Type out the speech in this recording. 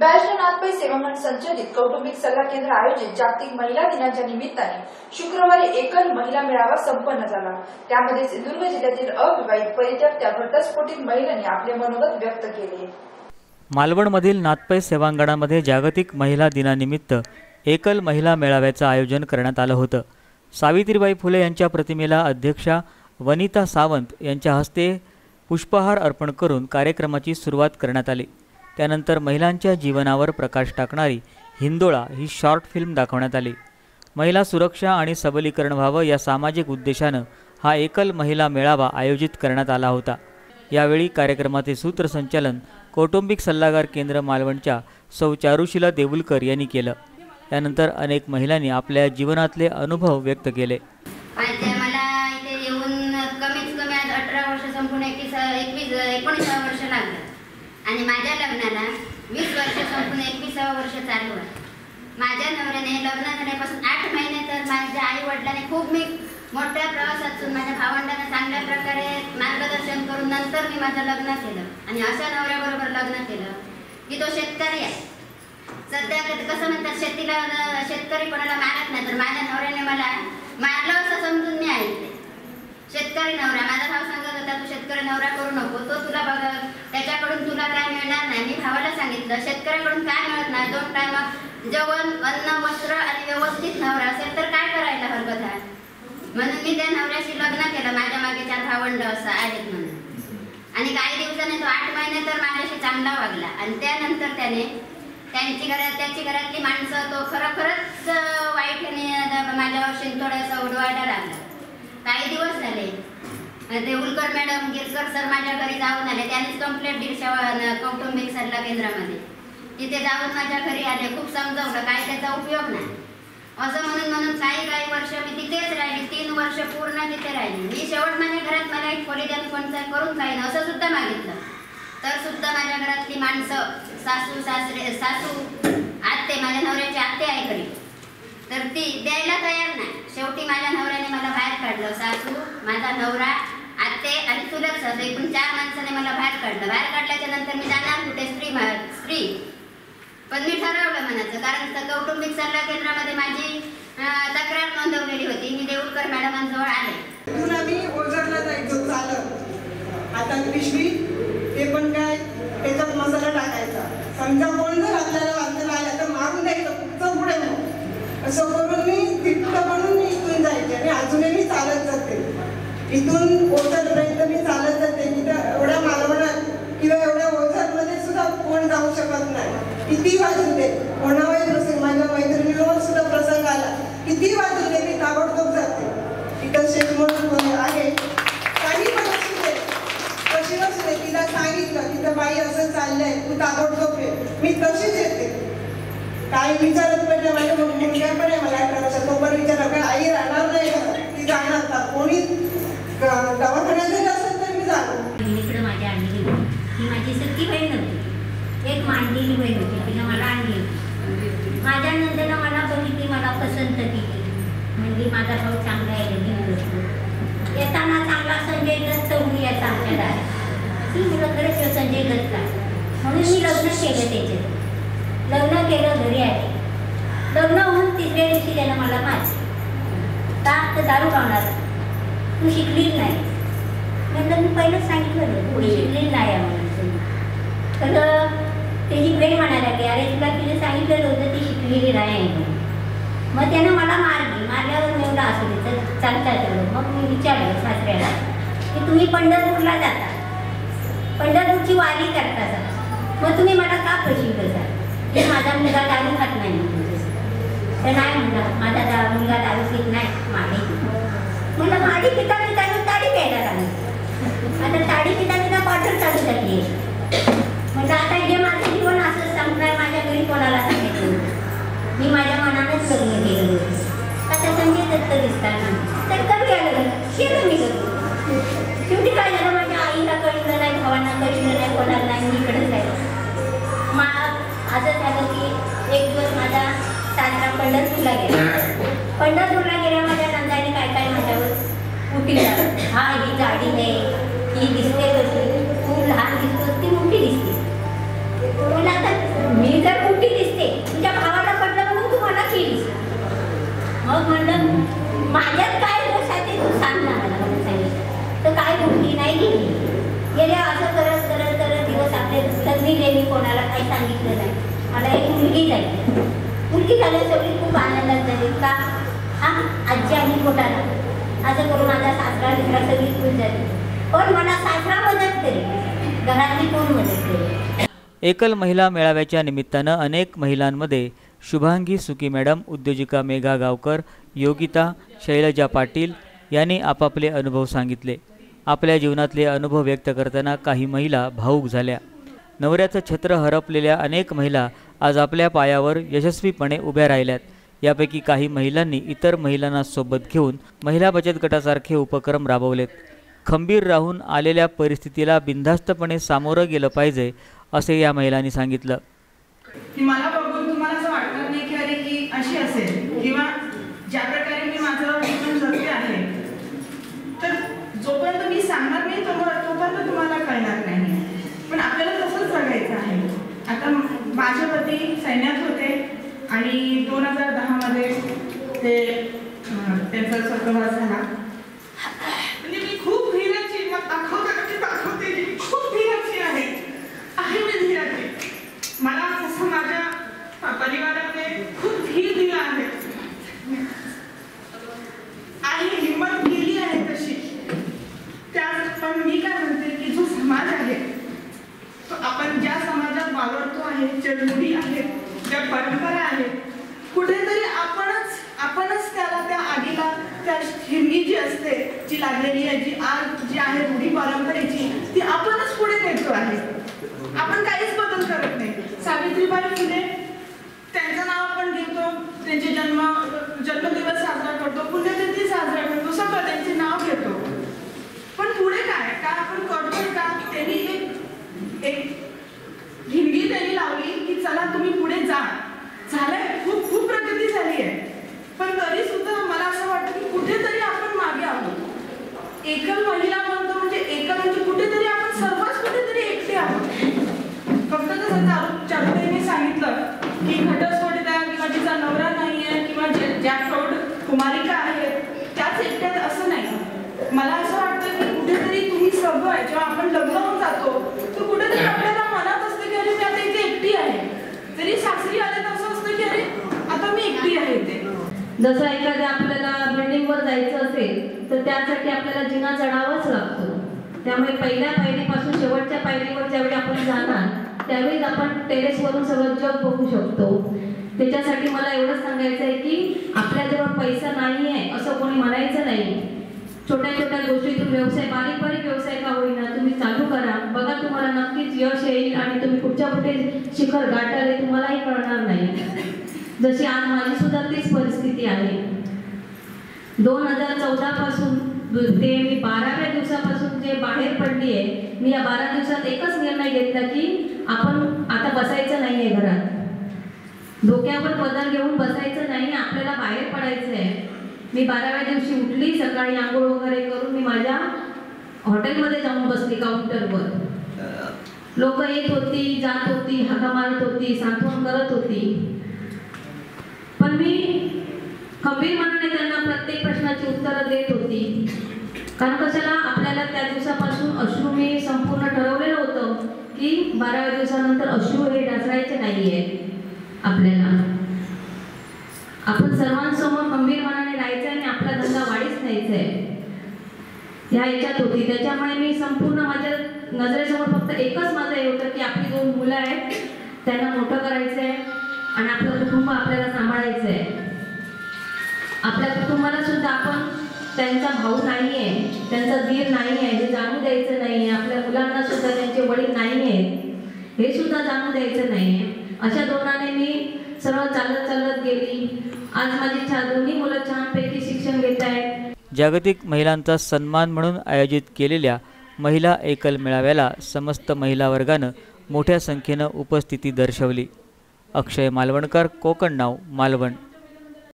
बॅशनाथपै सेवामन संचलित कौटुंबिक सल्ला केंद्र आयोजित जागतिक महिला दिनाच्या निमित्ताने शुक्रवारी एकल महिला मेळावा संपन्न झाला. त्यामध्ये सिंधुदुर्ग जिल्ह्यातील अविवाहित परित्यक्त्या घटस्फोटित महिलांनी आपले मनोगत व्यक्त केले. मालवणमधील नाथपै सेवांगणामध्ये जागतिक महिला दिनानिमित्त एकल महिला मेळाव्याचं आयोजन करण्यात आलं होतं. सावित्रीबाई फुले यांच्या प्रतिमेला अध्यक्षा वनिता सावंत यांच्या हस्ते पुष्पहार अर्पण करून कार्यक्रमाची सुरुवात करण्यात आली. त्यानंतर महिलांच्या जीवनावर प्रकाश टाकणारी हिंदोळा ही शॉर्ट फिल्म दाखवण्यात आली. महिला सुरक्षा आणि सबलीकरण व्हावं या सामाजिक उद्देशानं हा एकल महिला मेळावा आयोजित करण्यात आला होता. यावेळी कार्यक्रमाचे सूत्रसंचालन कौटुंबिक सल्लागार केंद्र मालवणच्या सौ चारुशिला देऊलकर यांनी केलं. त्यानंतर अनेक महिलांनी आपल्या जीवनातले अनुभव व्यक्त केले. मला इथे येऊन कमीत कमी आज अठरा वर्ष संपूर्ण एकवीस एकवीस वर्ष लागलं. आणि माझ्या लग्नाला वीस वर्ष संपून एकविसावं वर्ष चालू आहे. माझ्या नवऱ्याने लग्न झाल्यापासून आठ महिने तर माझ्या आई वडिलांनी खूप मी मोठ्या प्रवासातून माझ्या भावंडांना चांगल्या प्रकारे मार्गदर्शन करून नंतर मी माझं लग्न केलं. आणि अशा नवऱ्याबरोबर लग्न केलं. की तो शेतकरी आहे. सध्या कधी कसं म्हणतात शेतीला शेतकरी कोणाला मारत नाही तर माझ्या नवऱ्याने मला मारलं असं समजून मी ऐकते शेतकरी नवरा माझा भाव सांगत होता तू शेतकरी नवरा करू नको तो तुला बघ त्याच्याकडून तुला काय मिळणार नाही. मी भावाला सांगितलं शेतकऱ्याकडून काय मिळत नाही? दोन टायमा जेवण अन्न वस्त्र आणि व्यवस्थित नवरा असेल तर काय करायला हरकत आहे? म्हणून मी त्या नवऱ्याशी लग्न केलं. माझ्या मागे चार भावंड असं आहेत म्हणून. आणि काही दिवसाने तो आठ महिने तर माझ्याशी चांगला वागला. आणि त्यानंतर त्याने त्यांची घरात त्याची घरातली माणसं तो खरोखरच वाईट माझ्यावर शिंतोड्याचा उडवायला लागला. काही दिवस झाले. देऊलकर मॅडम गिरकर सर माझ्या घरी जाऊन आले. त्यांनीच कंप्लेंट दिली कौटुंबिक सल्ला केंद्रामध्ये. तिथे जाऊन माझ्या घरी आले. खूप समजवलं. काय त्याचा उपयोग नाही. असं म्हणून म्हणून काही काही वर्ष मी तिथेच राहिली. तीन वर्ष पूर्ण तिथे राहिली. मी शेवट माझ्या घरात मला एक खोली द्या मी कोणतं करून खाईन असं सुद्धा मागितलं. तर सुद्धा माझ्या घरातली माणसं सासू सासरे सासू आत्ते माझ्या नवऱ्याची आत्ते आहे घरी. तर ती द्यायला तयार नाही. शेवटी माझ्या नवऱ्याने मला बाहेर काढलं. सासू माझा नवरा आत्ते आणि सुलभ सहज एकूण चार माणसाने मला बाहेर काढलं. बाहेर काढल्याच्या नंतर मी जाणार कुठे? स्त्री स्त्री. पण मी ठरवलं म्हणायचं कारण कौटुंबिक सल्ला केंद्रामध्ये माझी तक्रार नोंदवलेली होती. मी देऊळकर मॅडमांजवळ आले तिथून आम्ही ओझरला जायचो चालत. आता पिशवी ते पण काय त्याच्यात मसाला टाकायचा. समजा कोण जर आपल्याला वाचायला आला तर मारून द्यायचं पुढचं पुढे असं करून मी तिथं बनून मी इथून जायचे आणि अजूनही मी चालत जाते इथून ओझरपर्यंत मी चालत जाते. तिथं एवढ्या मालवणात किंवा एवढ्या ओझरमध्ये सुद्धा कोण जाऊ शकत नाही. किती वाजून दे कोणावर प्रसंग माझ्या मैत्रिणीवर सुद्धा प्रसंग आला. किती वाजून दे मी ताबडतोब जाते. तिथं म्हणून आहे? काही पण असू दे. कशी असू दे. तिला सांगितलं तिथं बाई असं चाललंय. तू ताबडतोब ये. मी तशीच येते. काही विचारत पण नाही माझ्या मग मुलगा पण आहे. मला अठरा वर्षात तो पण विचारला काय आई राहणार नाही घरात. ती जाणार का? कोणी दवाखान्यात जरी असेल तर मी जाणार. बहिणीकडे माझ्या आणली ही माझी सख्खी बहीण होती. एक मांडलेली बहीण होती. तिला मला आणली माझ्या नंदेनं मला बघितली मला पसंत केली. म्हणजे माझा भाऊ चांगला आहे रंगीत होतो येताना चांगला संजय दत्त होऊन यायचा आमच्या दारात. ती मुलं खरंच संजय दत्तला म्हणून मी लग्न केलं त्याच्यात. लग्न केलं घरी आले. लग्न होऊन तिसऱ्या दिवशी त्यानं मला मारलं का तर दारू लावणार तू शिकलीच नाही. म्हणलं मी पहिलंच सांगितलं तू शिकलेली नाही आहे म्हणून तर त्याची बहीण म्हणायला लागली अरे तुला तिने सांगितलेलं होतं ती शिकलेली नाही म्हणून. मग त्यानं मला मारली. मारल्यावर मी एवढं असू दे तर चालता तेवढं. मग मी विचारलं सासऱ्याला की तुम्ही पंढरपूरला जाता? पंढरपूरची वारी करता जा मग तुम्ही मला का करता की माझा मुलगा दारू खात नाही. तर नाही म्हणलं माझा दा मुलगा दारू पित नाही मागे. म्हणलं माझी पिता पिता ताडी प्यायला लागली. आता ताडी पिता पिता बॉटल चालू झाली म्हणजे आता हे माझं जीवन असं संपणार माझ्या घरी कोणाला सांगितलं मी माझ्या मनानेच लग्न केलं. आता संजय दत्त दिसतात. ही दिसते कशी खूप लहान दिसतोस ती मोठी दिसते. म्हणून आता मी जर मोठी दिसते तुझ्या भावाला पडलं म्हणून तुम्हाला ती दिसते. मग म्हणलं माझ्यात काय दोष आहे ते तू सांग ना मला म्हणून सांगितलं तर काय मोठी नाही गेली. गेल्या असं करत करत करत दिवस आपले सगळी गेली कोणाला काही सांगितलं नाही. मला एक मुलगी जाईल मुलगी झाल्या सगळी खूप आनंदात झाली. का? हा आजी आणि पोटाला. असं करून माझा सासरा दुसरा सगळी खूप झाली. पण मला सासरा मदत करेल घरातली कोण मदत करेल एकल महिला मेळाव्याच्या निमित्तानं अनेक महिलांमध्ये शुभांगी सुकी मॅडम उद्योजिका मेघा गावकर योगिता शैलजा पाटील यांनी आपापले अनुभव सांगितले. आपल्या जीवनातले अनुभव व्यक्त करताना काही महिला भाऊक झाल्या. नवऱ्याचं छत्र हरपलेल्या अनेक महिला आज आपल्या पायावर यशस्वीपणे उभ्या राहिल्यात. यापैकी काही महिलांनी इतर महिलांना सोबत घेऊन महिला बचत गटासारखे उपक्रम राबवलेत. खंबीर राहून आलेल्या परिस्थितीला बिनधास्तपणे सामोरं गेलं पाहिजे असे या महिलांनी सांगितलं. की मला बघून तुम्हाला असं वाटणार नाही की अरे ही अशी असेल किंवा ज्या प्रकारे मी माझं जीवन जगते आहे तर जोपर्यंत मी सांगणार नाही तो तोपर्यंत तुम्हाला कळणार नाही. पण आपल्याला तसंच जगायचं आहे. आता माझे पती सैन्यात होते आणि दोन हजार दहामध्ये ते त्यांचा स्वर्गवास झाला म्हणजे मी खूप धीराची मग दाखवता का ते दाखवते की खूप धीराची आहे आहे मी धीराची मला तसं माझ्या परिवाराने खूप धीर दिला आहे आहे हिंमत दिली आहे तशी त्यात पण मी काय म्हणते की जो समाज आहे तो आपण ज्या समाजात वावरतो आहे ज्या रूढी आहेत ज्या परंपरा आहेत कुठेतरी आपणच आपणच त्याला त्या आगीला त्या हिरगी जी असते जी लागलेली आहे जी आग जी आहे रूढी परंपरेची ती आपणच पुढे नेतो आहे. आपण काहीच बदल करत नाही. सावित्रीबाई फुले त्यांचं नाव आपण घेतो त्यांचे जन्म जन्म साजरा करतो पुण्यतिथी साजरा करतो सगळं त्यांचे नाव घेतो पण पुढे काय का आपण करतोय का त्यांनी एक एक हिंगी त्यांनी लावली की चला तुम्ही पुढे जा झालंय खूप खूप प्रगती झाली आहे पण तरी सुद्धा मला असं वाटतं की कुठेतरी आपण मागे आहोत एकल महिला म्हणतो म्हणजे एकल म्हणजे कुठेतरी आपण सर्वच कुठेतरी एकटे आहोत फक्त जसं चालू चालुताईने सांगितलं की घटस्फोटिता किंवा जिचा नवरा नाही आहे किंवा जे ज्या प्रौढ कुमारिका आहेत त्याच एकट्यात असं नाही मला असं वाटतं की कुठेतरी तुम्ही सगळं जेव्हा आपण लग्न होऊन जातो तर कुठेतरी आपल्याला मनात असतं की अरे मी आता इथे एकटी आहे जरी सासरी आले तर असं असतं की अरे आता मी एकटी आहे इथे जसं एखाद्या आपल्याला बिल्डिंगवर जायचं असेल तर त्यासाठी आपल्याला जिना चढावाच लागतो. त्यामुळे पहिल्या पायरीपासून शेवटच्या पायरीवर ज्यावेळी आपण जाणार त्यावेळीच आपण टेरेसवरून सगळं जग बघू शकतो. त्याच्यासाठी मला एवढंच सांगायचं आहे की आपल्याजवळ पैसा नाही आहे असं कोणी म्हणायचं नाही. छोट्या छोट्या गोष्टीतून व्यवसाय बारीक बारीक व्यवसाय का होईना तुम्ही चालू करा. बघा तुम्हाला नक्कीच यश येईल आणि तुम्ही कुठच्या कुठे शिखर गाठाल हे तुम्हालाही कळणार नाही. जशी आज माझी सुद्धा तीच परिस्थिती आहे. दोन हजार चौदा पासून ते मी बाराव्या दिवसापासून जे बाहेर पडली आहे मी या बारा दिवसात एकच निर्णय घेतला की आपण आता बसायचं नाहीये घरात. डोक्यावर पदर घेऊन बसायचं नाही आपल्याला बाहेर पडायचं आहे मी बाराव्या दिवशी उठली सकाळी आंघोळ वगैरे करून मी माझ्या हॉटेलमध्ये जाऊन बसली काउंटरवर. लोक येत होती जात होती हाका मारत होती सांत्वन करत होती. पण मी खंबीर मनाने त्यांना प्रत्येक प्रश्नाची उत्तरं देत होती. कारण कशाला? आपल्याला त्या दिवसापासून अश्रू मी संपूर्ण ठरवलेलं होतं की बाराव्या दिवसानंतर अश्रू हे ढासळायचे नाहीये आपल्याला. आपण सर्वांसमोर खंबीर मनाने राहायचं आणि आपला धंदा वाढीच न्यायचा आहे ह्या याच्यात होती. त्याच्यामुळे मी संपूर्ण माझ्या नजरेसमोर फक्त एकच माझं हे होतं की आपली दोन मुलं आहेत त्यांना मोठं करायचं आहे आणि आपलं कुटुंब आपल्याला सांभाळायचं आहे आपल्या कुटुंबाला सुद्धा आपण त्यांचा भाऊ नाही आहे त्यांचा धीर नाही आहे हे जाणू द्यायचं नाही आहे आपल्या मुलांना सुद्धा त्यांचे वडील नाही आहेत हे सुद्धा जाणू द्यायचं नाही आहे अशा धोरणाने मी सर्व चालत चालत गेली. आज माझी छान दोन्ही मुलं छानपैकी शिक्षण घेत आहेत. जागतिक महिलांचा सन्मान म्हणून आयोजित केलेल्या महिला एकल मेळाव्याला समस्त महिला वर्गानं मोठ्या संख्येनं उपस्थिती दर्शवली. अक्षय मालवणकर कोकण नाव मालवण.